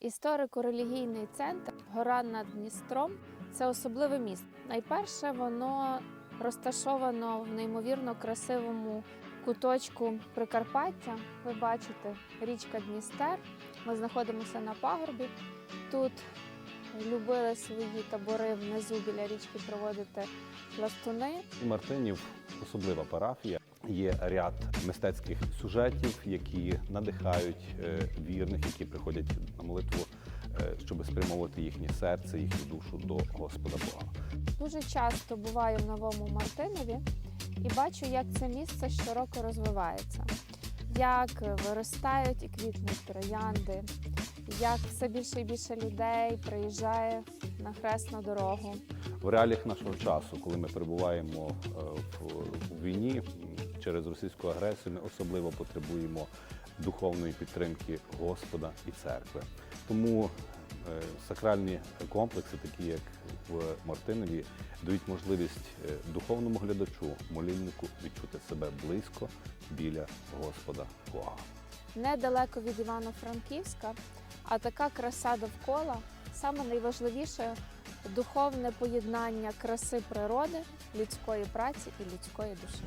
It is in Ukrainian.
Історико-релігійний центр Гора над Дністром це особливе місце. Найперше, воно розташовано в неймовірно красивому куточку Прикарпаття. Ви бачите річка Дністер. Ми знаходимося на пагорбі. Тут любили свої табори внизу біля річки проводити пластуни. Мартинів особлива парафія. Є ряд мистецьких сюжетів, які надихають е, вірних, які приходять на молитву, е, щоб спрямовувати їхнє серце, їхню душу до Господа Бога. Дуже часто буваю в новому Мартинові і бачу, як це місце щороку розвивається, як виростають і квітнуть троянди, як все більше і більше людей приїжджає на хресну дорогу. В реаліях нашого часу, коли ми перебуваємо е, в, війні через російську агресію, ми особливо потребуємо духовної підтримки Господа і церкви. Тому е, сакральні комплекси, такі як в Мартинові, дають можливість е, духовному глядачу, молільнику відчути себе близько біля Господа Бога. Недалеко від Івано-Франківська, а така краса довкола саме найважливіше духовне поєднання краси природи, людської праці і людської душі.